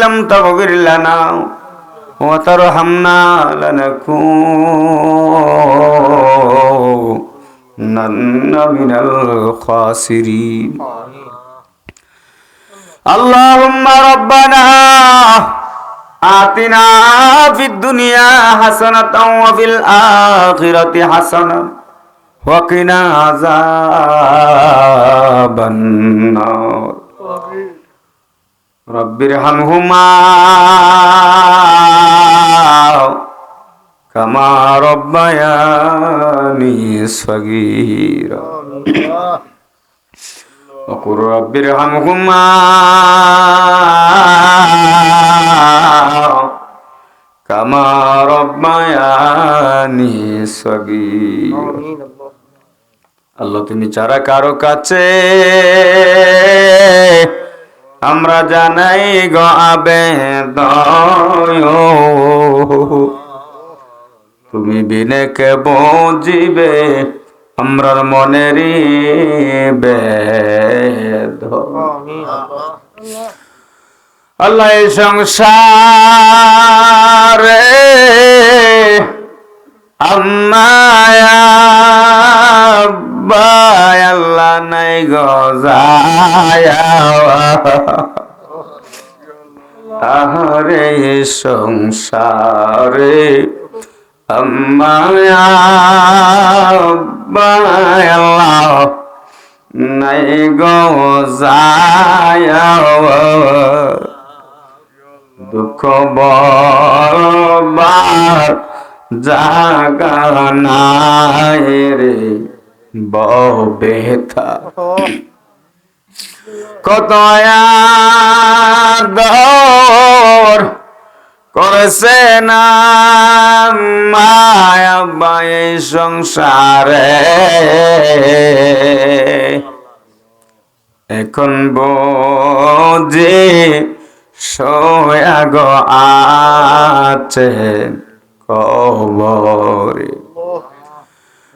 لم تغفر لنا وترحمنا لنكونن من الخاسرين اللهم ربنا آتنا في الدنيا حسنة وفي الآخرة حسنة وقنا عذاب النار رب ارحمهما كما ربياني صغيرا وقل رب ارحمهما كما ربياني صغيرا আল্লাহ তুমি ছাড়া কারো কাছে আমরা জানাই গো আবেদন তুমি বিনে কে বুঝিবে? আমরার মনেরই বেদ। আল্লাহ সংসারে আল্লাহ নাই গজায়া আহরে সংসারে আল্লাহ নাই গজায়া দুঃখ বরবার জাগা নাই রে। বেথা কত করেছে না সংসারে? এখন বোঝে সোয়াগ আছে কবরে।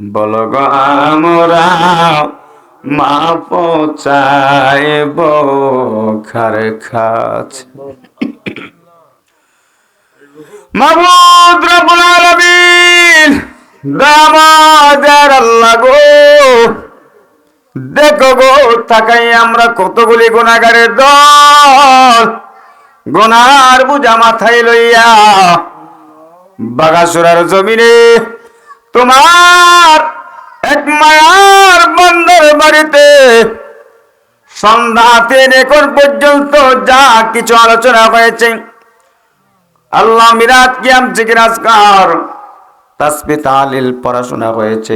রে বল গো আমরা মাপ চাইব খার খাচ মাহমুদ রব্বুল আলামিন দামাদার আল্লাহ গো। দেখো গো, তাকাই আমরা কতগুলি গুণাগারের দল। গোনার বুঝা মাথায় লইয়া বাগাসুরার জমিনে তোমার এক মায়ার বন্দর বাড়িতে সন্ধ্যা তিন এখন পর্যন্ত যা কিছু আলোচনা হয়েছে। আল্লাহ মিরাত কিয়াম জিকিরাজকার তাসবি তালিল পড়াশোনা হয়েছে।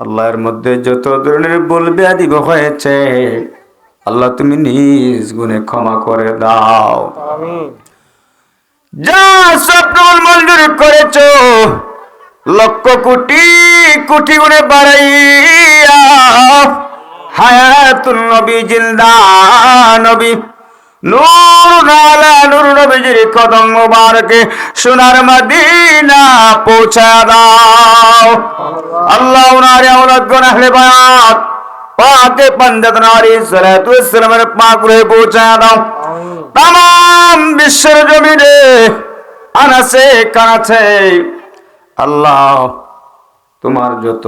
আল্লাহর মধ্যে যত ধরনের বলবে আদিব হয়েছে আল্লাহ তুমি নিজ গুণে ক্ষমা করে দাও। যা স্বপ্ন মঞ্জুর করেছ লক্ষ কোটি কোটি গুণে বাড়াইয়া হায়াতুল নবী, জিন্দা নবী। নূর নালা নূর নবীজির কদম মুবারকে সোনার মদিনা পৌঁছা দাও। আল্লাহ উনারে আওলাদ গুন আহলে বায়াত, পাকে পঞ্জত নারী সালাতু ইসলামের পাক রয়ে পৌঁছা দাও। তাম বিশ্বের জমিনে আনাছে, কানাছে আল্লাহ, তোমার যত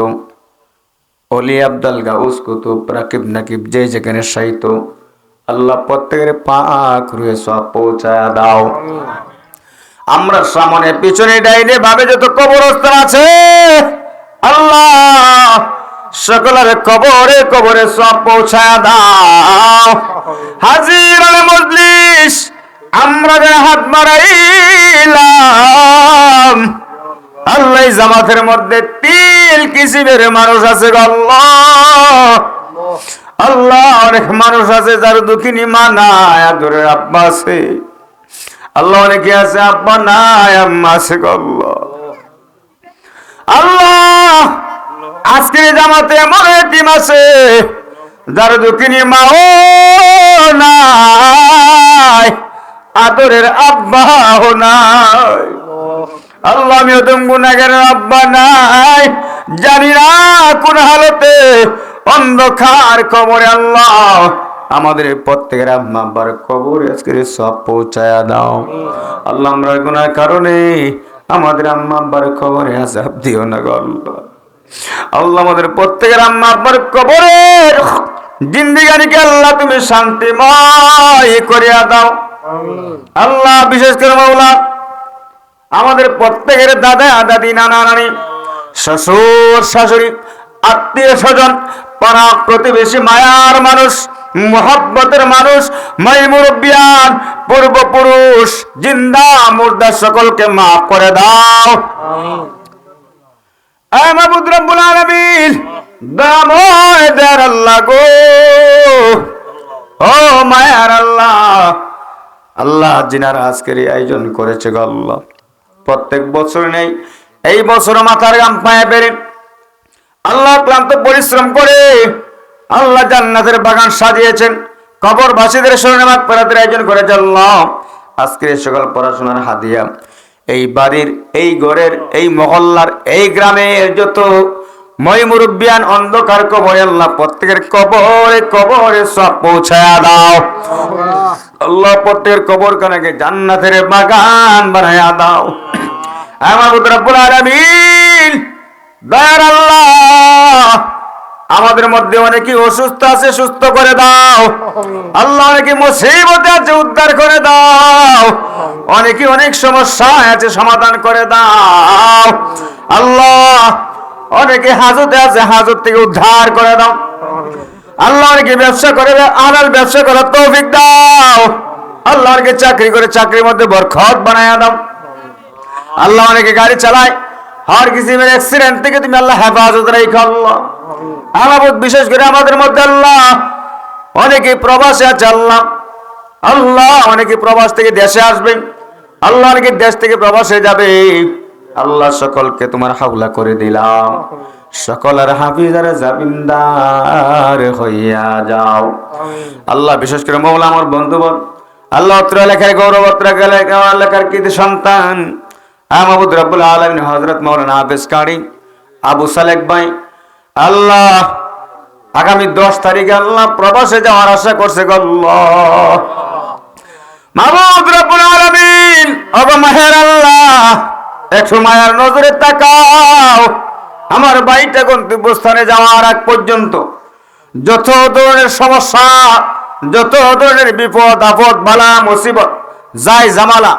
অলি আব্দাল গাউস কুতুব, রাকিব নাকিব, যে যেখানে সাহিত্য আল্লাহ প্রত্যেকের পাক রুয়ে সব পৌঁছায় দাও। আমরা সামনে পিছনে ডাইনে ভাবে যত কবরস্থান আছে, আল্লাহ সকলের কবরে কবরে সব পৌঁছায় দাও। হাজির মজলিস, আমরা হাত মারাইলাম আল্লাহ জামাতের মধ্যে তিল কিসিমের মানুষ আছে আল্লাহ। আল্লাহ অনেক মানুষ আছে যার দুঃখিনী মা নাই আদরের আব্বা আছে। আল্লাহ অনেকে আছে, আব্বা নাই, আম্মা আছে আল্লাহ। আল্লাহ, আজকে জামাতে এমন টিম আছে যার দুঃখিনী মাও নাই, আদরের আব্বাও নাই। আল্লাহ আমি ওদম গুনাগের আব্বা নাই জানি না কোন হালতে অন্ধকার কবরে আল্লাহ আমাদের প্রত্যেকের আম্মা আব্বার কবরে আজকে সব পৌঁছায়া দাও। আল্লাহ আমরা গুনার কারণে আমাদের আম্মা আব্বার কবরে আজাব দিও না গো আল্লাহ। আল্লাহ আমাদের প্রত্যেকের আম্মা আব্বার কবরের জিন্দিগানিকে আল্লাহ তুমি শান্তিময় করিয়া দাও। আল্লাহ বিশেষ করে মাওলা আমাদের প্রত্যেকের দাদা, দাদি, নানা, নানি, শ্বশুর, শাশুড়ি, আত্মীয় স্বজন, পাড়া প্রতিবেশী, মায়ার মানুষ, মোহাব্বতের মানুষ, মাই মুরব্বিয়ান, পূর্বপুরুষ, জিন্দা, মুর্দা সকলকে মাফ করে দাও। মাহবুদ রব্বুল আলামিন দাময় দেয়ার আল্লাহ গো। ও মায়ার আল্লাহ আল্লাহ জিনার আজকের আয়োজন করেছে গো আল্লাহ। প্রত্যেক বছর নেই। এই বছর মাথার গাম পায়ে বেড়ে আল্লাহ ক্লান্ত পরিশ্রম করে আল্লাহ জান্নাতের বাগান সাজিয়েছেন। কবর ভাসীদের স্মরণে মাগ পেরাতের আয়োজন করেছে আল্লাহ। আজকের সকল পড়াশোনার হাদিয়া এই বাড়ির এই ঘরের এই মহল্লার এই গ্রামের যত মই মুরব্বিয়ান অন্ধকার কবরে আল্লাহ প্রত্যেকের কবরে কবরে সব পৌঁছায়া দাও। আল্লাহ। প্রত্যেকের কবর কানাকে জান্নাতের বাগান বানায়া দাও। আমাদের মধ্যে অনেকে অসুস্থ আছে, সুস্থ করে দাও। আল্লাহ অনেকে মুসিবতে আছে, উদ্ধার করে দাও। অনেকে অনেক সমস্যা আছে, সমাধান করে দাও। আল্লাহ অনেকে হাজতে আছে, হাজত থেকে উদ্ধার করে দাও। আল্লাহ অনেকে ব্যবসা করে, আলাল ব্যবসা করার তৌফিক দাও। আল্লাহ অনেকে চাকরি করে, চাকরির মধ্যে বরখত বানায়া দাও। আল্লাহ অনেকে গাড়ি চালায়। হর কিসিমের অ্যাক্সিডেন্ট থেকে তুমি আল্লাহ হেফাজত রেখো আল্লাহ। আমার বিশেষ করে আমাদের মধ্যে আল্লাহ। অনেকে প্রবাসে আছে আল্লাহ। আল্লাহ অনেকে প্রবাস থেকে দেশে আসবে আল্লাহ অনেকে দেশ থেকে প্রবাসে যাবে। আল্লাহ সকলকে তোমার হাওলা করে দিলাম। সকলের হাফিজার জামিনদার হইয়া যাও। আল্লাহ বিশেষ করে মৌলা আমার বন্ধুবন আল্লাহ অত্র এলাকার গৌরব, অত্র এলাকার কৃতি সন্তান। আহমদ রব্বুল আলমিন হজরত মৌলানা হাফিজ কারি, আবু সালেক ভাই, আল্লাহ, আগামী দশ তারিখে আল্লাহ প্রবাসে যাওয়ার আশা করছে একশো মায়ার নজরে তাকাও। আমার বাড়িটা গন্তব্যস্থানে যাওয়ার আগ পর্যন্ত যত ধরনের সমস্যা, যত ধরনের বিপদ, আপদ, বালা, মুসিবত, যাই জামালা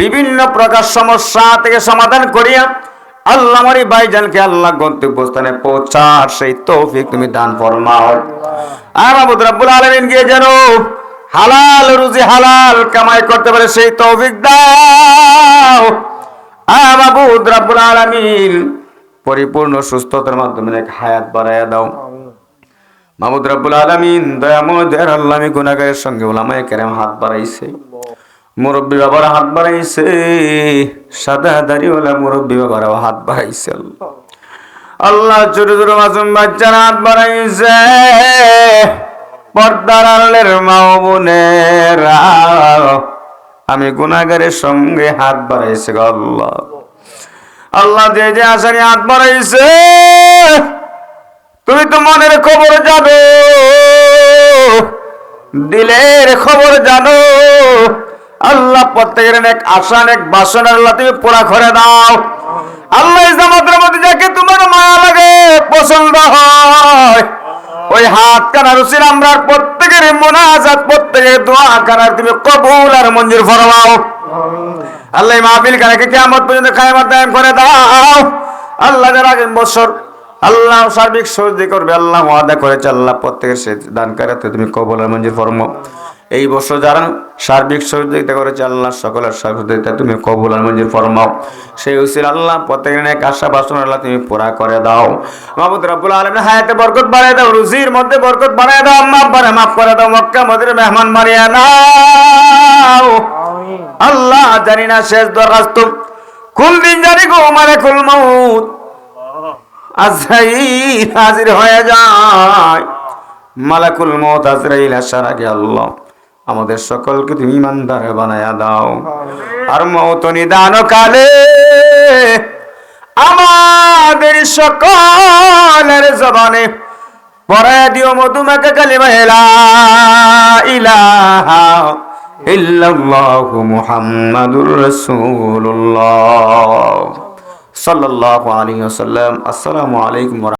বিভিন্ন প্রকার সমস্যা থেকে সমাধান করিয়া আল্লাহ এই ভাইজানকে আল্লাহ গন্তব্যস্থানে পৌঁছার সেই তৌফিক তুমি দান ফরমাও। আর আবুদ রাব্বুল আলামিন গিয়ে যেন হালাল রুজি হালাল কামাই করতে পারে সেই তৌফিক দাও। আর আবুদ রাব্বুল আলামিন পরিপূর্ণ সুস্থতার মাধ্যমে এক হায়াত বাড়াইয়া দাও। মাহমুদ রাব্বুল আলামিন দয়াময় দয়ার আল্লাহ আমি গুনাহগারের সঙ্গে ওলামায়ে কেরাম হাত বাড়াইছে। মুরব্বী বাবার হাত বাড়াইছে। সাদা দাড়িওয়ালা মুরব্বী বাবারাও হাত বাড়াইছে আল্লাহ। ছোট ছোট মাসুম বাচ্চার হাত বাড়াইছে। পর্দার আলের মাও বোনেরা, আমি গুনাগারের সঙ্গে হাত বাড়াইছে আল্লাহ। আল্লাহ যে যে আসানি হাত বাড়াইছে, তুমি তো মনের খবর জানো, দিলের খবর জানো। আল্লাহ প্রত্যেকের এক আশা এক বাসন আল্লাহ তুমি পুরা করে দাও। আল্লাহ ইসলামাতের মধ্যে যাকে তোমার মায়া লাগে, পছন্দ হয়। ওই হাত কানার উচিত আমরা প্রত্যেকের মোনাজাত, প্রত্যেকের দোয়া কানার তুমি কবুল আর মঞ্জুর ফরমাও। আল্লাহ এই মাহফিল কানাকে কেমন পর্যন্ত খায়মাত দায়ম করে দাও। আল্লাহ যারা আগামী বছর আল্লাহ সার্বিক সহযোগী করবে, আল্লাহ ওয়াদা করেছে, আল্লাহ প্রত্যেকের সে দান করাতে তুমি কবল আর মঞ্জুর ফরমাও। এই বছর যারা সার্বিক সহযোগিতা করেছে, আল্লাহ সকলের সহযোগিতা তুমি কবুল আর মঞ্জুর ফরমাও। সেই উসির আল্লাহ প্রত্যেকের আশা বাসনা আল্লাহ তুমি পুরা করে দাও। মাহমুদ রাব্বুল আলামিন হায়াতে বরকত বাড়ায় দাও, রুজির মধ্যে বরকত বাড়ায় দাও, আম্মা আব্বারে মাফ করে দাও, মক্কা মদির মেহমান মারিয়া নাও। আল্লাহ জানি না শেষ দরখাস্ত। কোন দিন জানি গো মারে কুল মাউত। হাজির হয়ে যায়। মালাকুল মত আজরাইল আসার আগে আল্লাহ। আমাদের সকলকে তুমি ইমানদার বানায়া দাও। আর মৌত নিদান কালে আমাদের সকলের জবানে পড়ায় দিও মধুমাকে কালিমা ইলাহা ইল্লাল্লাহু মুহাম্মাদুর রাসূলুল্লাহ। সাল্লাল্লাহু আলাইহি ওয়াসাল্লাম। আসসালামু আলাইকুম